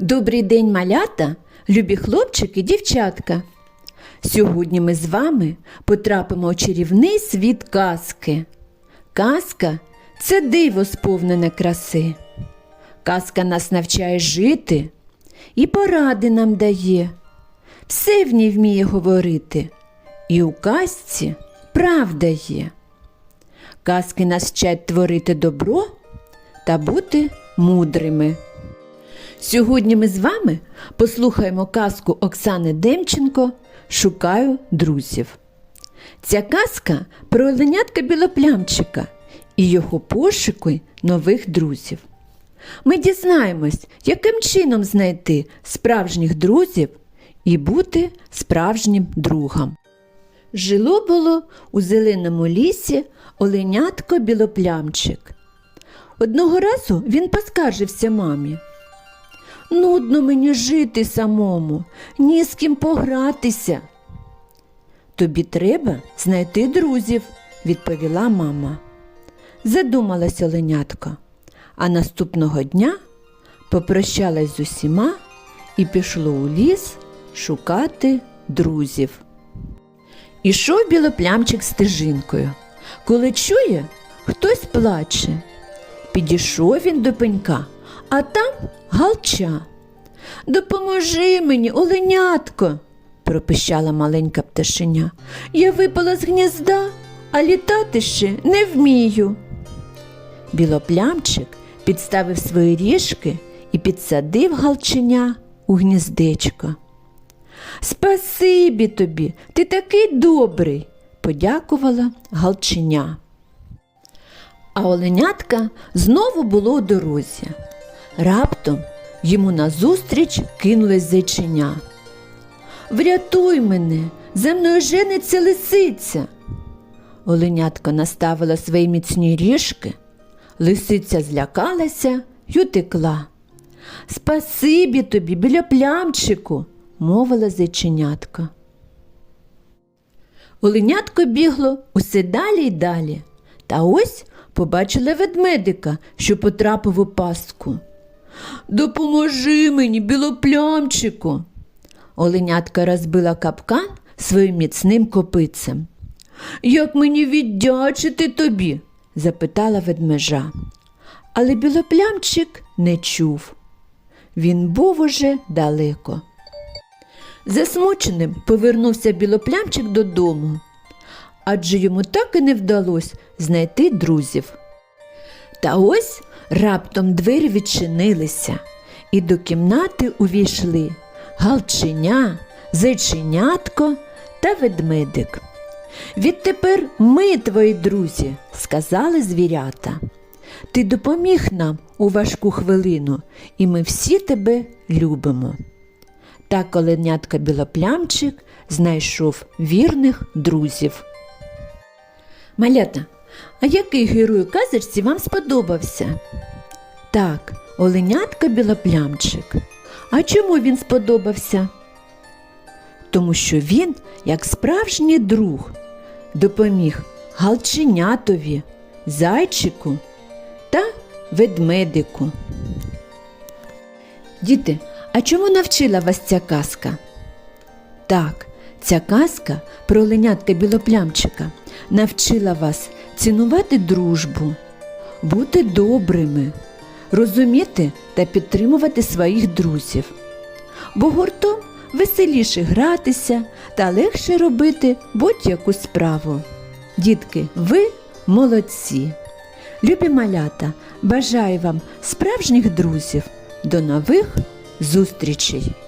Добрий день, малята, любі хлопчики, дівчатка. Сьогодні ми з вами потрапимо у чарівний світ казки. Казка це диво сповнене краси. Казка нас навчає жити і поради нам дає. Все в ній вміє говорити, і у казці правда є. Казки нас вчать творити добро та бути мудрими. Сьогодні ми з вами послухаємо казку Оксани Демченко Шукаю друзів. Ця казка про оленятка білоплямчика і його пошуки нових друзів. Ми дізнаємось, яким чином знайти справжніх друзів і бути справжнім другом. Жило було у зеленому лісі оленятко білоплямчик. Одного разу він поскаржився мамі. Нудно мені жити самому, ні з ким погратися. Тобі треба знайти друзів, відповіла мама. Задумалась оленятко, а наступного дня попрощалась з усіма і пішло у ліс шукати друзів. Ішов білоплямчик стежинкою. Коли чує, хтось плаче. Підійшов він до пенька, а там галча. Допоможи мені, оленятко, пропищала маленька пташеня. Я випала з гнізда, а літати ще не вмію. Білоплямчик підставив свої ріжки і підсадив галченя у гніздечко. Спасибі тобі, ти такий добрий, подякувала галченя. А оленятка знову було у дорозі. Раптом йому назустріч кинулась зайчиня. Врятуй мене, за мною жениться лисиця. Оленятко наставила свої міцні ріжки, лисиця злякалася й утекла. Спасибі тобі, біля плямчику, мовила зайченятко. Оленятко бігло усе далі й далі. Та ось побачила ведмедика, що потрапив у пастку. Допоможи мені, білоплямчику. Оленятка розбила капкан своїм міцним копицем. Як мені віддячити тобі? запитала ведмежа. Але білоплямчик не чув. Він був уже далеко. Засмученим повернувся білоплямчик додому, адже йому так і не вдалося знайти друзів. Та ось раптом двері відчинилися, і до кімнати увійшли галченя, зайченятко та ведмедик. Відтепер ми твої друзі, сказали звірята. Ти допоміг нам у важку хвилину, і ми всі тебе любимо. Так оленятка білоплямчик знайшов вірних друзів. Малята, а який герой у казочці вам сподобався? Так, оленятка білоплямчик. А чому він сподобався? Тому що він, як справжній друг, допоміг галченятові, зайчику та ведмедику. Діти, а чому навчила вас ця казка? Так, ця казка про оленятка білоплямчика навчила вас цінувати дружбу, бути добрими, розуміти та підтримувати своїх друзів. Бо гуртом веселіше гратися та легше робити будь-яку справу. Дітки, ви молодці! Любі малята, бажаю вам справжніх друзів. До нових зустрічей!